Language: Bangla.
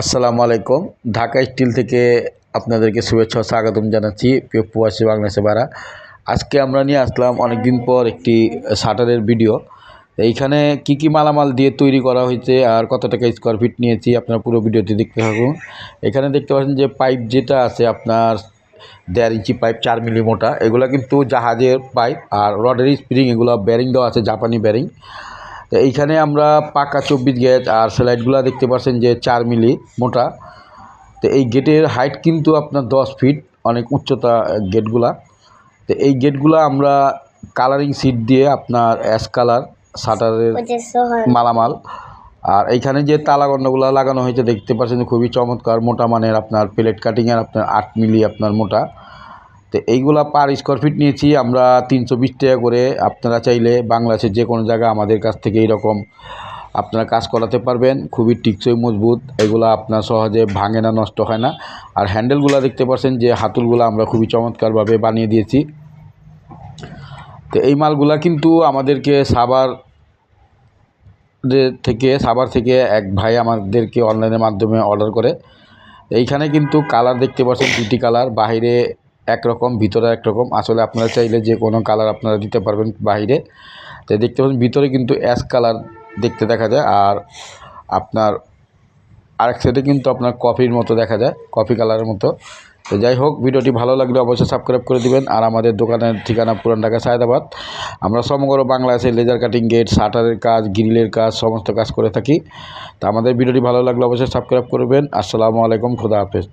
আসসালামু আলাইকুম। ঢাকা স্টিল থেকে আপনাদেরকে শুভেচ্ছা স্বাগতম জানাচ্ছি প্রিয় প্রবাসী বাংলাদেশে বারা আজকে আমরা নিয়ে আসলাম অনেক দিন পর একটি শাটারের ভিডিও। এইখানে কি কি মালামাল দিয়ে তৈরি করা হয়েছে আর কত টাকা স্কোয়ার ফিট নিয়েছি আপনার পুরো ভিডিওটি দেখতে থাকুন। এখানে দেখতে পাচ্ছেন যে পাইপ যেটা আছে আপনার দেড় ইঞ্চি পাইপ চার মিলি মোটা, এগুলো কিন্তু জাহাজের পাইপ আর রডের স্প্রিং এগুলো ব্যারিং দেওয়া আছে জাপানি ব্যারিং তো এইখানে আমরা পাকা চব্বিশ গেজ আর স্লাইডগুলো দেখতে পাচ্ছেন যে চার মিলি মোটা। তো এই গেটের হাইট কিন্তু আপনার দশ ফিট অনেক উচ্চতা গেটগুলা। তো এই গেটগুলা আমরা কালারিং সিট দিয়ে আপনার অ্যাশ কালার শাটারের মালামাল। আর এইখানে যে তালাগন্ডগুলো লাগানো হয়েছে দেখতে পাচ্ছেন খুবই চমৎকার মোটা মানের আপনার প্লেট কাটিংয়ের আপনার আট মিলি আপনার মোটা। তো এইগুলা পার স্কোয়ার ফিট নিয়েছি, আমরা তিনশো বিশ টাকা করে। আপনারা চাইলে বাংলাদেশের যে কোনো জায়গায় আমাদের কাছ থেকে এইরকম আপনারা কাজ করাতে পারবেন, খুবই টিকসই, মজবুত। এগুলো আপনার সহজে ভাঙে না, নষ্ট হয় না। আর হ্যান্ডেলগুলো দেখতে পাচ্ছেন যে হাতুলগুলো আমরা খুবই চমৎকারভাবে বানিয়ে দিয়েছি। তো এই মালগুলা কিন্তু আমাদেরকে সাবার থেকে সাবার থেকে এক ভাই আমাদেরকে অনলাইনের মাধ্যমে অর্ডার করে। এইখানে কিন্তু কালার দেখতে পাচ্ছেন দুটি কালার বাইরে একরকম, ভিতরে একরকম। আসলে আপনারা চাইলে যে কোনো কালার আপনারা দিতে পারবেন বাইরে। তো দেখতে পাচ্ছেন, ভিতরে কিন্তু অ্যাশ কালার দেখতে দেখা যায়। আর আপনার আরেক সাইডে কিন্তু আপনার কফির মতো দেখা যায় কফি কালারের মতো। তো যাই হোক, ভিডিওটি ভালো লাগলে অবশ্যই সাবস্ক্রাইব করে দিবেন। আর আমাদের দোকানের ঠিকানা পুরান ঢাকা, সায়দাবাদ। আমরা সমগ্র বাংলাদেশে লেজার কাটিং গেট শাটারের কাজ গ্রিলের কাজ, সমস্ত কাজ করে থাকি। তো আমাদের ভিডিওটি ভালো লাগলে অবশ্যই সাবস্ক্রাইব করবেন। আসসালামু আলাইকুম, খুদা হাফেজ।